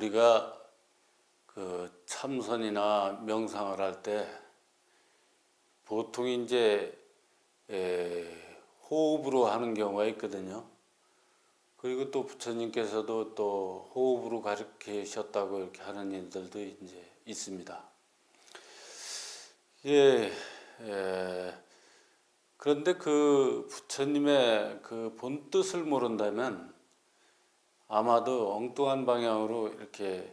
우리가 그 참선이나 명상을 할 때 보통 이제 에, 호흡으로 하는 경우가 있거든요. 그리고 또 부처님께서도 또 호흡으로 가르치셨다고 이렇게 하는 일들도 이제 있습니다. 예, 에, 그런데 그 부처님의 그 본 뜻을 모른다면 아마도 엉뚱한 방향으로 이렇게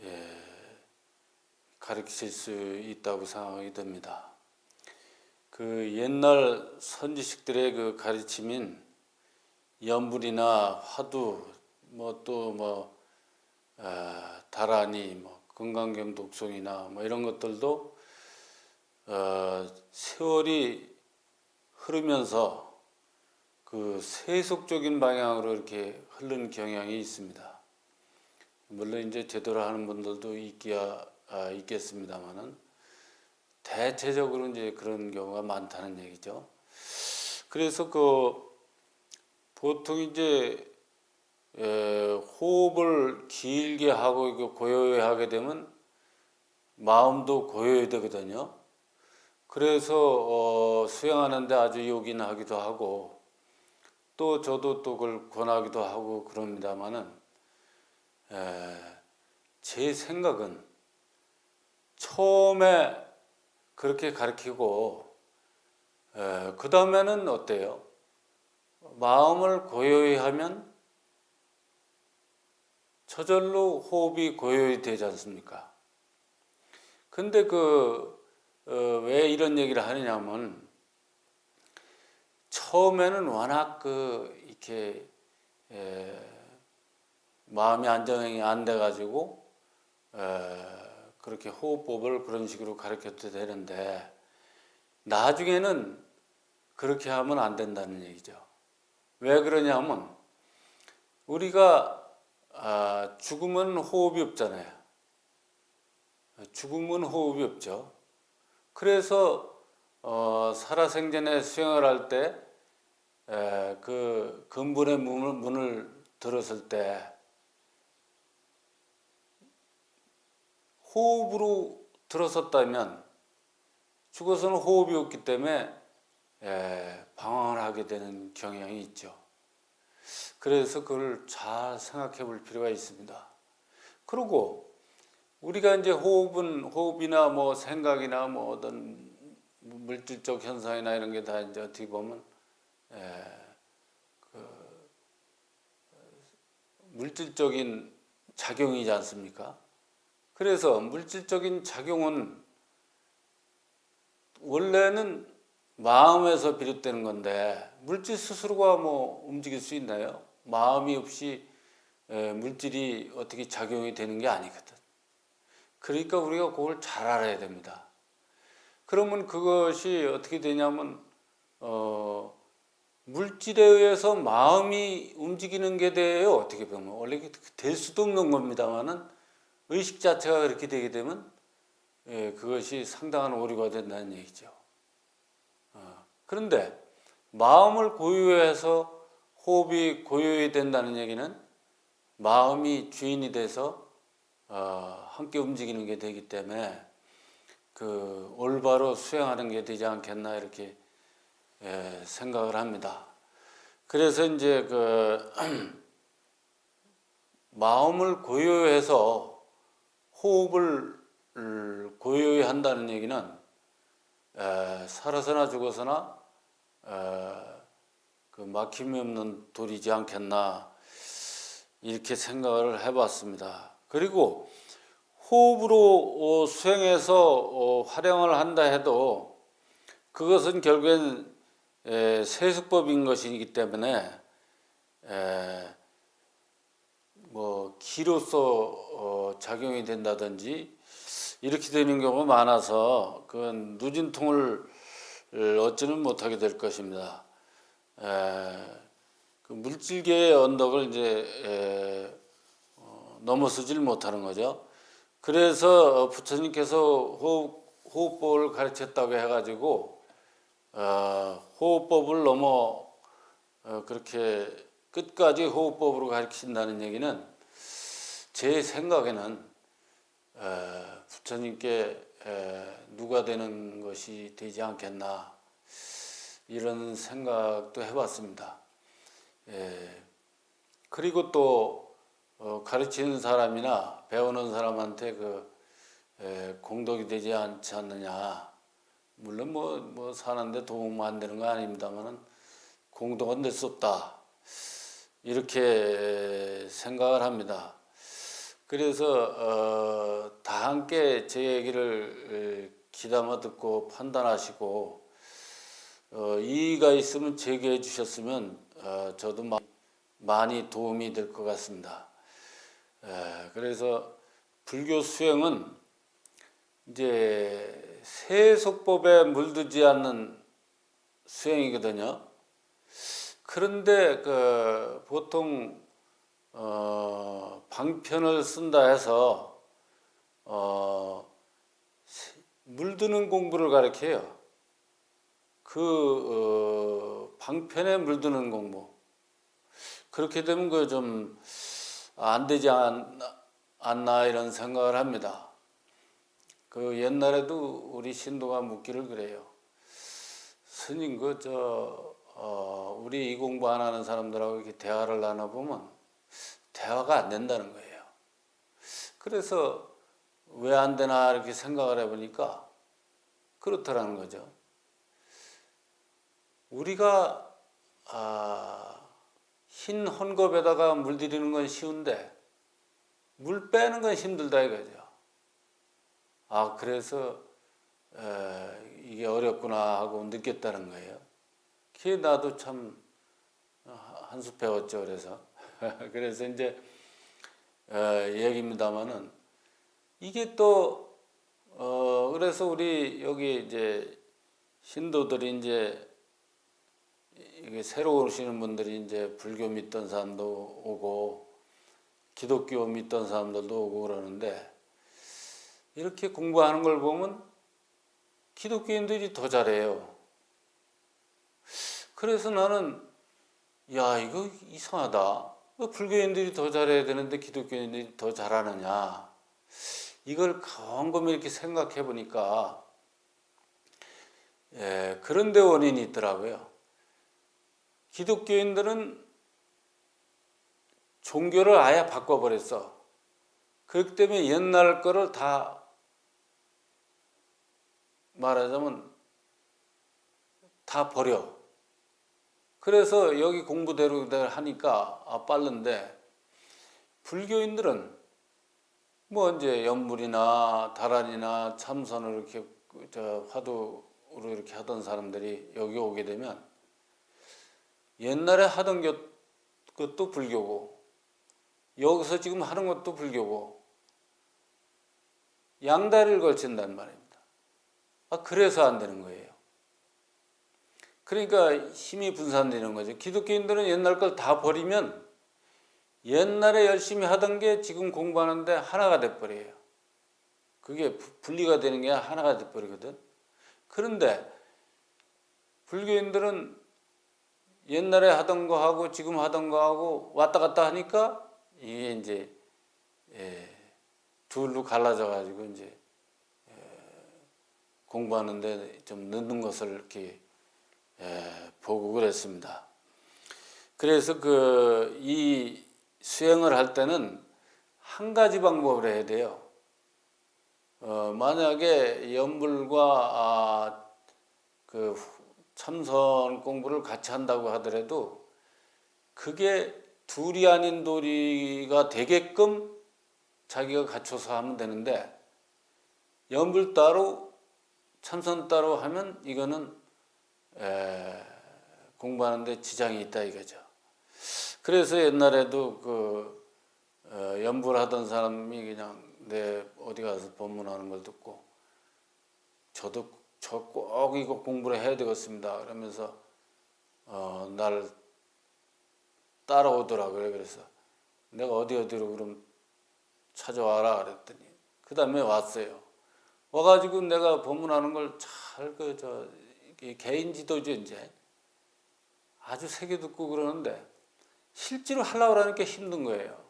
예, 가르치실 수 있다고 생각이 듭니다. 그 옛날 선지식들의 그 가르침인 연불이나 화두 뭐 또뭐 어, 다라니 뭐 건강경 독송이나 뭐 이런 것들도 어, 세월이 흐르면서 그 세속적인 방향으로 이렇게 흐르는 경향이 있습니다. 물론 이제 제대로 하는 분들도 있기야 아, 있겠습니다만은 대체적으로 이제 그런 경우가 많다는 얘기죠. 그래서 그 보통 이제 에, 호흡을 길게 하고 이거 고요히 하게 되면 마음도 고요히 되거든요. 그래서 어, 수행하는데 아주 요긴하기도 하고 또 저도 또 그걸 권하기도 하고 그럽니다만은 에, 제 생각은 처음에 그렇게 가르치고 그 다음에는 어때요? 마음을 고요히 하면 저절로 호흡이 고요히 되지 않습니까? 근데 그, 어, 왜 이런 얘기를 하느냐면, 처음에는 워낙 그, 이렇게, 에, 마음이 안정이 안 돼가지고, 에, 그렇게 호흡법을 그런 식으로 가르쳐도 되는데, 나중에는 그렇게 하면 안 된다는 얘기죠. 왜 그러냐면, 우리가 아, 죽으면 호흡이 없잖아요. 죽으면 호흡이 없죠. 그래서 어, 살아생전에 수행을 할 때 그 근본의 문을, 문을 들었을 때 호흡으로 들어섰다면 죽어서는 호흡이 없기 때문에 에, 방황을 하게 되는 경향이 있죠. 그래서 그걸 잘 생각해 볼 필요가 있습니다. 그리고 우리가 이제 호흡은 호흡이나 뭐 생각이나 뭐 어떤 물질적 현상이나 이런 게 다 이제 어떻게 보면 에, 그 물질적인 작용이지 않습니까? 그래서 물질적인 작용은 원래는 마음에서 비롯되는 건데 물질 스스로가 뭐 움직일 수 있나요? 마음이 없이 에, 물질이 어떻게 작용이 되는 게 아니거든. 그러니까 우리가 그걸 잘 알아야 됩니다. 그러면 그것이 어떻게 되냐면 어, 물질에 의해서 마음이 움직이는 게 돼요. 어떻게 보면 원래 될 수도 없는 겁니다만은 의식 자체가 그렇게 되게 되면 예, 그것이 상당한 오류가 된다는 얘기죠. 어, 그런데 마음을 고유해서 호흡이 고요히 된다는 얘기는 마음이 주인이 돼서 어, 함께 움직이는 게 되기 때문에 그 올바로 수행하는 게 되지 않겠나 이렇게 예, 생각을 합니다. 그래서 이제 그 마음을 고요해서 호흡을 고요히 한다는 얘기는 에, 살아서나 죽어서나 에, 그 막힘이 없는 돌이지 않겠나 이렇게 생각을 해봤습니다. 그리고 호흡으로 어, 수행해서 어, 활용을 한다 해도 그것은 결국엔 에, 세수법인 것이기 때문에 에, 뭐 기로서 어, 작용이 된다든지 이렇게 되는 경우가 많아서 그건 누진통을 얻지는 못하게 될 것입니다. 에, 그 물질계의 언덕을 이제 넘어서질 못하는 거죠. 그래서 부처님께서 호흡, 호흡 법을 가르쳤다고 해가지고 어, 호흡법을 넘어 어, 그렇게 끝까지 호흡법으로 가르친다는 얘기는 제 생각에는 에, 부처님께 에, 누가 되는 것이 되지 않겠나 이런 생각도 해봤습니다. 예, 그리고 또 어, 가르치는 사람이나 배우는 사람한테 그 에, 공덕이 되지 않지 않느냐. 물론 뭐, 뭐 사는데 도움 안 되는 거 아닙니다만은 공덕은 될수 없다. 이렇게 생각을 합니다. 그래서 어, 다 함께 제 얘기를 에, 귀담아 듣고 판단하시고 어, 이의가 있으면 제기해 주셨으면 어, 저도 마- 많이 도움이 될 것 같습니다. 에, 그래서 불교 수행은 이제 세속법에 물들지 않는 수행이거든요. 그런데 그 보통 어, 방편을 쓴다 해서 어, 세- 물드는 공부를 가르쳐요. 그 어, 방편에 물드는 공부. 그렇게 되면 그좀 안 되지 않, 않나 이런 생각을 합니다. 그 옛날에도 우리 신도가 묻기를 그래요. 스님 그저 어, 우리 이 공부 안 하는 사람들하고 이렇게 대화를 나눠 보면 대화가 안 된다는 거예요. 그래서 왜 안 되나 이렇게 생각을 해보니까 그렇더라는 거죠. 우리가 아, 흰 헌겁에다가 물 들이는 건 쉬운데 물 빼는 건 힘들다 이거죠. 아 그래서 에, 이게 어렵구나 하고 느꼈다는 거예요. 그게 나도 참 한 수 배웠죠. 그래서 그래서 이제 에, 얘기입니다만은 이게 또 어, 그래서 우리 여기 이제 신도들이 이제 이게 새로 오시는 분들이 이제 불교 믿던 사람도 오고 기독교 믿던 사람들도 오고 그러는데 이렇게 공부하는 걸 보면 기독교인들이 더 잘해요. 그래서 나는 야 이거 이상하다. 왜 불교인들이 더 잘해야 되는데 기독교인들이 더 잘하느냐. 이걸 곰곰이 이렇게 생각해 보니까 예, 그런 데 원인이 있더라고요. 기독교인들은 종교를 아예 바꿔버렸어. 그렇기 때문에 옛날 거를 다 말하자면 다 버려. 그래서 여기 공부대로 하니까 아, 빠른데 불교인들은 뭐 이제 연물이나 다란이나 참선을 이렇게 그저 화두로 이렇게 하던 사람들이 여기 오게 되면 옛날에 하던 것- 것도 불교고 여기서 지금 하는 것도 불교고 양다리를 걸친단 말입니다. 아 그래서 안 되는 거예요. 그러니까 힘이 분산되는 거죠. 기독교인들은 옛날 걸 다 버리면 옛날에 열심히 하던 게 지금 공부하는데 하나가 돼버려요. 그게 부- 분리가 되는 게 하나가 돼버리거든. 그런데 불교인들은 옛날에 하던 거 하고 지금 하던 거 하고 왔다 갔다 하니까 이게 이제 예, 둘로 갈라져 가지고 이제 예, 공부하는데 좀 늦는 것을 이렇게 예, 보고 그랬습니다. 그래서 그 이 수행을 할 때는 한 가지 방법을 해야 돼요. 어, 만약에 연불과 아, 그 참선 공부를 같이 한다고 하더라도 그게 둘이 아닌 도리가 되게끔 자기가 갖춰서 하면 되는데 연불 따로 참선 따로 하면 이거는 에, 공부하는데 지장이 있다 이거죠. 그래서 옛날에도 그 어, 연불하던 사람이 그냥 내 어디 가서 법문하는 걸 듣고 저도 저 꼭 이거 공부를 해야 되겠습니다. 그러면서 어, 날 따라오더라고요. 그래서 내가 어디 어디로 그럼 찾아와라 그랬더니 그 다음에 왔어요. 와가지고 내가 법문하는 걸 잘 그 저 개인 지도죠 이제 아주 세게 듣고 그러는데 실제로 하려고 하니까 힘든 거예요.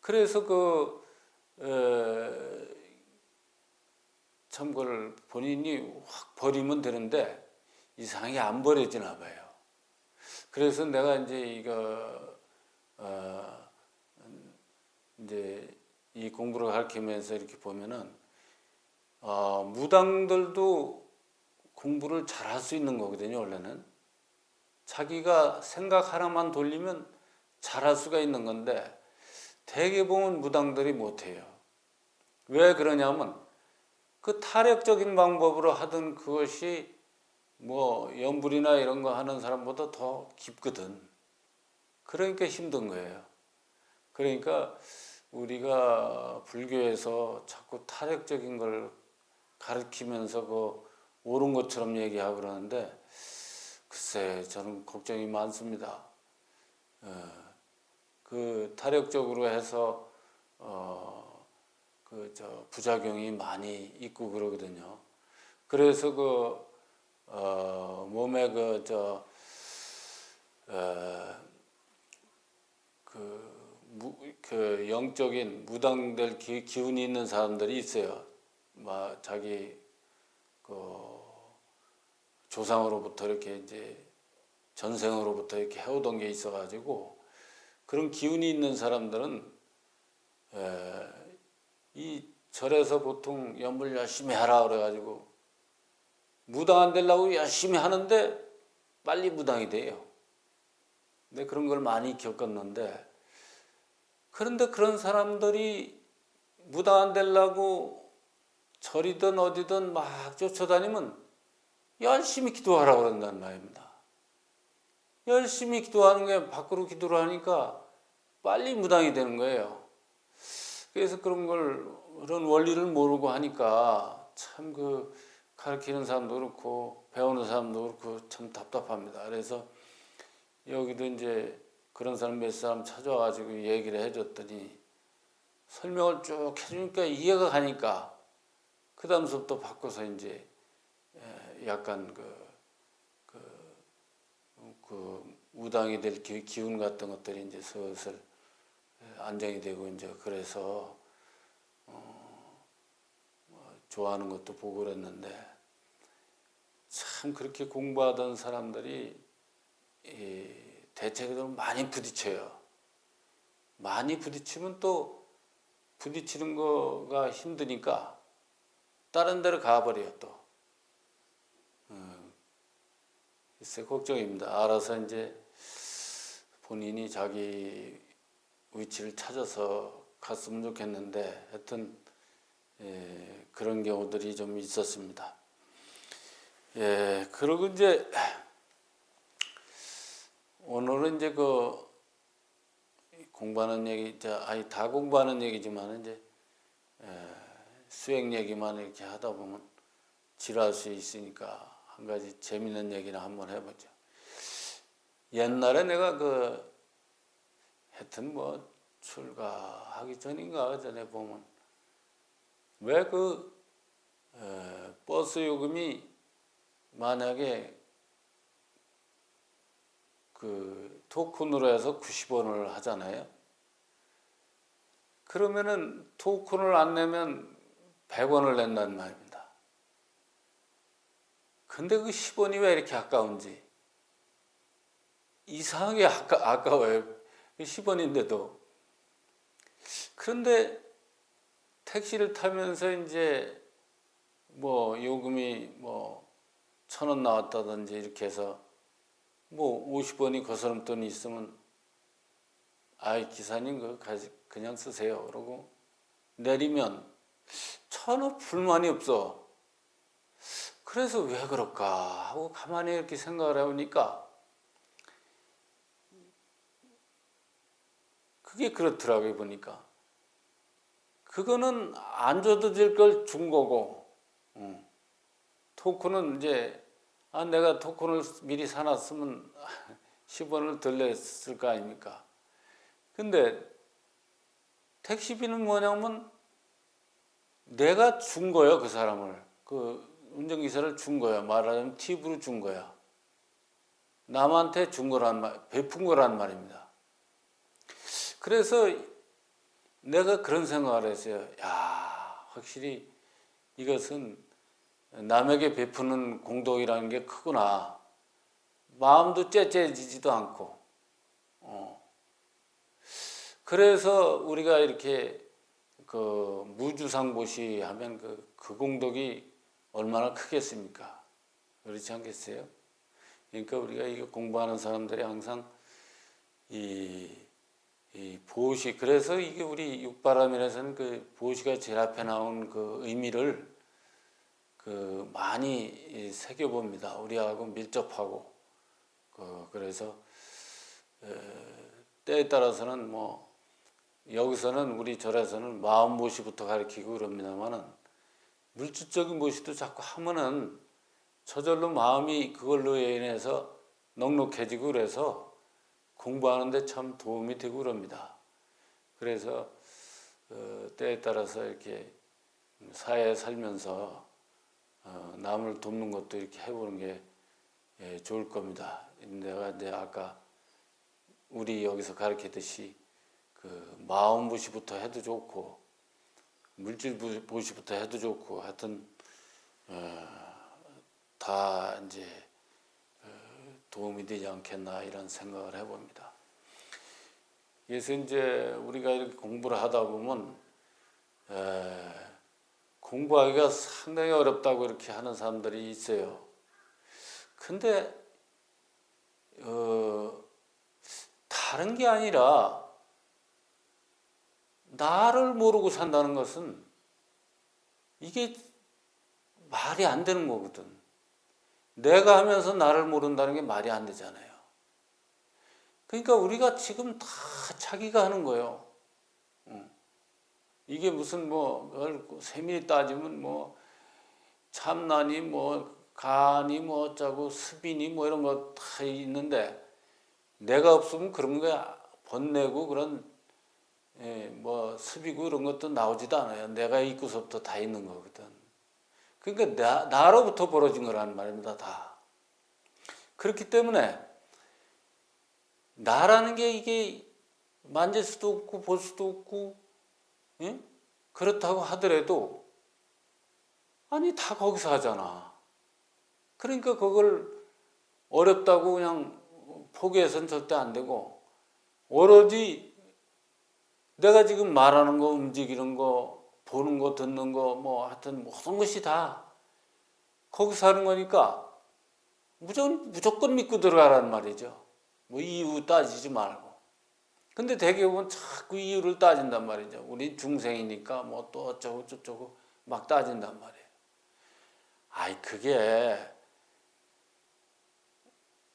그래서 그, 에, 참 그걸 본인이 확 버리면 되는데 이상하게 안 버려지나 봐요. 그래서 내가 이제 이거, 어, 이제 이 공부를 가르치면서 이렇게 보면은, 어, 무당들도 공부를 잘 할 수 있는 거거든요, 원래는. 자기가 생각 하나만 돌리면 잘 할 수가 있는 건데 대개 보면 무당들이 못해요. 왜 그러냐면 그 타력적인 방법으로 하던 그것이 뭐 연불이나 이런 거 하는 사람보다 더 깊거든. 그러니까 힘든 거예요. 그러니까 우리가 불교에서 자꾸 타력적인 걸 가르치면서 그 옳은 것처럼 얘기하고 그러는데 글쎄 저는 걱정이 많습니다. 어, 그 타력적으로 해서 어, 그 저 부작용이 많이 있고 그러거든요. 그래서 그 어, 몸에 그저 어, 그, 무, 그 영적인 무당될 기, 기운이 있는 사람들이 있어요. 막 자기 그 조상으로부터 이렇게 이제 전생으로부터 이렇게 해오던 게 있어가지고 그런 기운이 있는 사람들은 에, 이 절에서 보통 연불 열심히 하라 그래가지고 무당 안 되려고 열심히 하는데 빨리 무당이 돼요. 근데 그런 걸 많이 겪었는데 그런데 그런 사람들이 무당 안 되려고 절이든 어디든 막 쫓아다니면 열심히 기도하라고 그런단 말입니다. 열심히 기도하는 게 밖으로 기도를 하니까 빨리 무당이 되는 거예요. 그래서 그런 걸 그런 원리를 모르고 하니까 참 그 가르치는 사람도 그렇고 배우는 사람도 그렇고 참 답답합니다. 그래서 여기도 이제 그런 사람 몇 사람 찾아와가지고 얘기를 해줬더니 설명을 쭉 해주니까 이해가 가니까 그 다음부터 바꿔서 이제 약간 그, 그, 그 무당이 될 기, 기운 같은 것들이 이제 슬슬 안정이 되고 이제 그래서 어, 뭐 좋아하는 것도 보고 그랬는데 참 그렇게 공부하던 사람들이 이 대체적으로 많이 부딪혀요. 많이 부딪히면 또 부딪히는 거가 힘드니까 다른 데로 가버려요 또. 글쎄 걱정입니다. 알아서 이제 본인이 자기 위치를 찾아서 갔으면 좋겠는데 하여튼 예, 그런 경우들이 좀 있었습니다. 예, 그리고 이제 오늘은 이제 그 공부하는 얘기, 아니 다 공부하는 얘기지만 이제 예, 수행 얘기만 이렇게 하다 보면 지랄 수 있으니까 한 가지 재밌는 얘기를 한번 해보죠. 옛날에 내가 그 하여튼 뭐 출가하기 전인가 그 전에 보면 왜그 버스 요금이 만약에 그 토큰으로 해서 90원을 하잖아요. 그러면은 토큰을 안 내면 100원을 낸다는 말입니다. 근데 그 10원이 왜 이렇게 아까운지 이상하게 아까, 아까워요. 10원인데도. 그런데 택시를 타면서 이제 뭐 요금이 뭐 천 원 나왔다든지 이렇게 해서 뭐 50원이 거스름돈이 있으면 아이 기사님 그 그냥 쓰세요. 그러고 내리면 천원 불만이 없어. 그래서 왜 그럴까 하고 가만히 이렇게 생각을 해보니까 그게 그렇더라고요 보니까 그거는 안 줘도 될 걸 준 거고 응. 토큰은 이제 아 내가 토큰을 미리 사놨으면 10원을 덜 냈을 거 아닙니까 근데 택시비는 뭐냐면 내가 준 거예요 그 사람을 그 운전기사를 준 거야. 말하자면 팁으로 준 거야. 남한테 준 거란 말, 베푼 거란 말입니다. 그래서 내가 그런 생각을 했어요. 야, 확실히 이것은 남에게 베푸는 공덕이라는 게 크구나. 마음도 째째지지도 않고. 어. 그래서 우리가 이렇게 그 무주상보시 하면 그, 그 공덕이 얼마나 크겠습니까? 그렇지 않겠어요? 그러니까 우리가 이거 공부하는 사람들이 항상 이, 이 보시 그래서 이게 우리 육바람이라서는 그 보시가 제일 앞에 나온 그 의미를 그 많이 이 새겨 봅니다. 우리하고 밀접하고 그 그래서 에, 때에 따라서는 뭐 여기서는 우리 절에서는 마음 보시부터 가르치고 그럽니다만은 물질적인 보시도 자꾸 하면은 저절로 마음이 그걸로 인해서 넉넉해지고 그래서 공부하는데 참 도움이 되고 그럽니다. 그래서 어, 때에 따라서 이렇게 사회에 살면서 어, 남을 돕는 것도 이렇게 해보는 게 예, 좋을 겁니다. 내가 이제 아까 우리 여기서 가르쳤듯이 그 마음 보시부터 해도 좋고 물질 부- 보시부터 해도 좋고 하여튼 어, 다 이제 어, 도움이 되지 않겠나 이런 생각을 해봅니다. 그래서 이제 우리가 이렇게 공부를 하다 보면 에, 공부하기가 상당히 어렵다고 이렇게 하는 사람들이 있어요. 근데 어, 다른 게 아니라 나를 모르고 산다는 것은 이게 말이 안 되는 거거든. 내가 하면서 나를 모른다는 게 말이 안 되잖아요. 그러니까 우리가 지금 다 자기가 하는 거예요. 응. 이게 무슨 뭐 세밀히 따지면 뭐 참나니 뭐 간이 뭐 어쩌고 수빈이 뭐 이런 거 다 있는데 내가 없으면 그런 거 번내고 그런 예, 뭐 습이고 이런 것도 나오지도 않아요. 내가 있고서부터 다 있는 거거든. 그러니까 나, 나로부터 벌어진 거라는 말입니다. 다. 그렇기 때문에 나라는 게 이게 만질 수도 없고 볼 수도 없고 예? 그렇다고 하더라도 아니 다 거기서 하잖아. 그러니까 그걸 어렵다고 그냥 포기해서는 절대 안 되고 오로지 내가 지금 말하는 거, 움직이는 거, 보는 거, 듣는 거, 뭐 하여튼 모든 것이 다 거기서 하는 거니까 무조건, 무조건 믿고 들어가라는 말이죠. 뭐 이유 따지지 말고. 근데 대개 보면 자꾸 이유를 따진단 말이죠. 우리 중생이니까 뭐 또 어쩌고 저쩌고 막 따진단 말이에요. 아이, 그게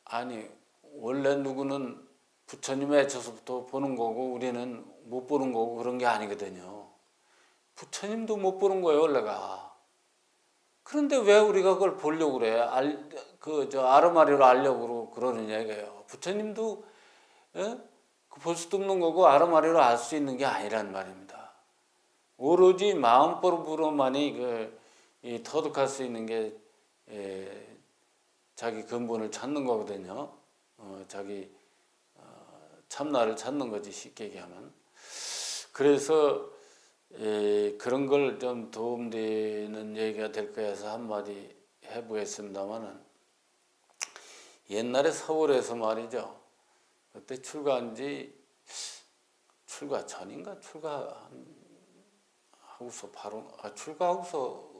아니, 원래 누구는 부처님의 애쳐서부터 보는 거고 우리는 못 보는 거고 그런 게 아니거든요. 부처님도 못 보는 거예요, 원래가. 그런데 왜 우리가 그걸 보려고 그래? 알, 그, 저, 아르마리로 알려고 그러는 얘기예요. 부처님도, 예? 그볼 수도 없는 거고 아르마리로 알 수 있는 게 아니란 말입니다. 오로지 마음법으로만이 그, 이 터득할 수 있는 게, 예, 자기 근본을 찾는 거거든요. 어, 자기 참나를 찾는 거지 쉽게 얘기하면 그래서 에, 그런 걸 좀 도움되는 얘기가 될까 해서 한마디 해보겠습니다만은 옛날에 서울에서 말이죠. 그때 출가한 지 출가 전인가? 출가 하고서 바로 아, 출가하고서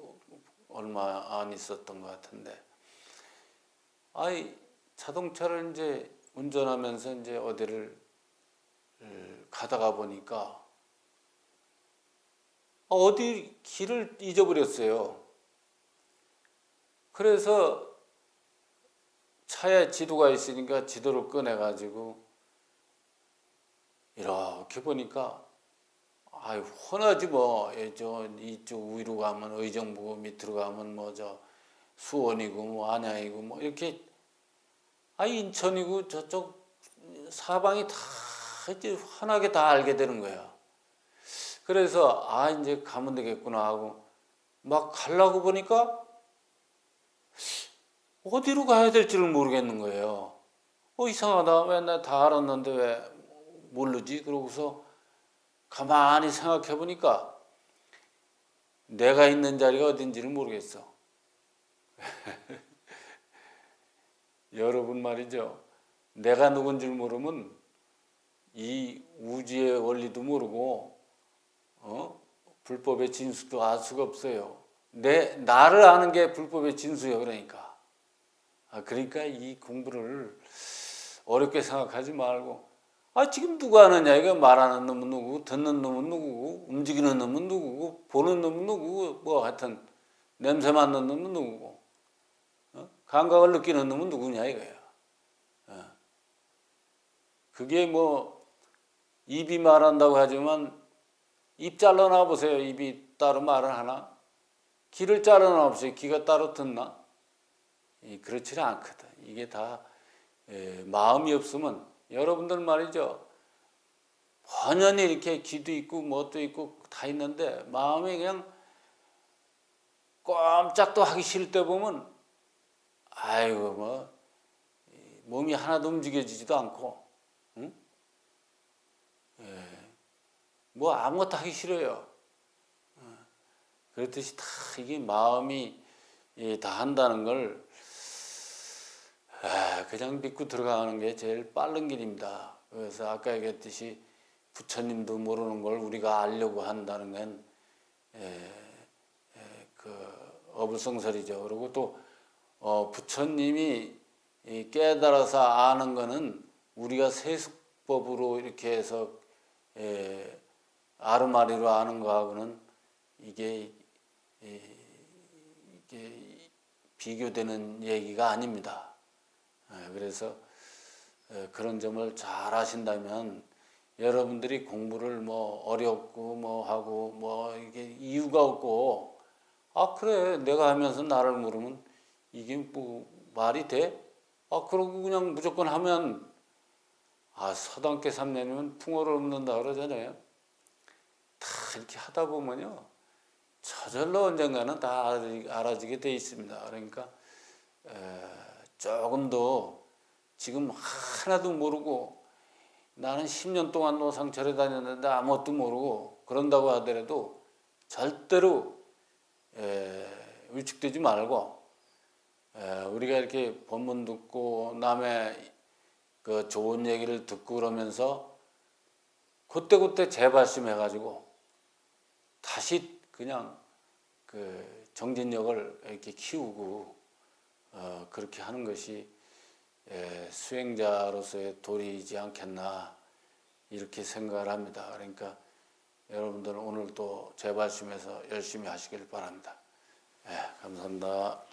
얼마 안 있었던 것 같은데. 아이 자동차를 이제 운전하면서 이제 어디를 가다가 보니까 어디 길을 잊어버렸어요. 그래서 차에 지도가 있으니까 지도를 꺼내가지고 이렇게 보니까 아유 훤하지 뭐. 예, 저 이쪽 위로 가면 의정부 밑으로 가면 뭐 저 수원이고 뭐 안양이고 뭐 이렇게 아 인천이고 저쪽 사방이 다 이제 환하게 다 알게 되는 거야. 그래서 아 이제 가면 되겠구나 하고 막 가려고 보니까 어디로 가야 될지를 모르겠는 거예요. 어 이상하다 왜나다 알았는데 왜 모르지? 그러고서 가만히 생각해 보니까 내가 있는 자리가 어딘지를 모르겠어. 여러분 말이죠. 내가 누군지 모르면 이 우주의 원리도 모르고 어? 불법의 진수도 알 수가 없어요. 내 나를 아는 게 불법의 진수예요. 그러니까. 아 그러니까 이 공부를 어렵게 생각하지 말고 아 지금 누가 아느냐 이거 말하는 놈은 누구고 듣는 놈은 누구고 움직이는 놈은 누구고 보는 놈은 누구고 뭐 하여튼 냄새 맡는 놈은 누구고 어? 감각을 느끼는 놈은 누구냐 이거야. 어. 그게 뭐 입이 말한다고 하지만 입 잘라놔 보세요. 입이 따로 말을 하나? 귀를 잘라놔 보세요. 귀가 따로 듣나? 이 그렇지는 않거든. 이게 다 에, 마음이 없으면 여러분들 말이죠. 번연히 이렇게 귀도 있고 뭣도 있고 다 있는데 마음이 그냥 꼼짝도 하기 싫을 때 보면 아이고 뭐 몸이 하나도 움직여지지도 않고 응? 예. 뭐 아무것도 하기 싫어요. 어. 그렇듯이 다 이게 마음이 예, 다 한다는 걸 아, 그냥 믿고 들어가는 게 제일 빠른 길입니다. 그래서 아까 얘기했듯이 부처님도 모르는 걸 우리가 알려고 한다는 건 에, 에, 그 어불성설이죠. 그리고 또 어, 부처님이 이 깨달아서 아는 거는 우리가 세습법으로 이렇게 해서 에, 아르마리로 아는 거하고는 이게 이, 이게 비교되는 얘기가 아닙니다. 예, 그래서 예, 그런 점을 잘 하신다면 여러분들이 공부를 뭐 어렵고 뭐 하고 뭐 이게 이유가 없고 아 그래 내가 하면서 나를 모르면 이게 뭐 말이 돼? 아 그러고 그냥 무조건 하면 아 서당계 3년이면 풍어를 없는다 그러잖아요. 다 이렇게 하다 보면요 저절로 언젠가는 다 알아지- 알아지게 돼 있습니다. 그러니까 에, 조금도 지금 하나도 모르고 나는 10년 동안 노상철에 다녔는데 아무것도 모르고 그런다고 하더라도 절대로 에, 위축되지 말고 에, 우리가 이렇게 본문 듣고 남의 그 좋은 얘기를 듣고 그러면서 그때그때 재발심해가지고 다시 그냥 그 정진력을 이렇게 키우고 어, 그렇게 하는 것이 에, 수행자로서의 도리이지 않겠나 이렇게 생각을 합니다. 그러니까 여러분들 오늘 또 재발심해서 열심히 하시길 바랍니다. 예, 감사합니다.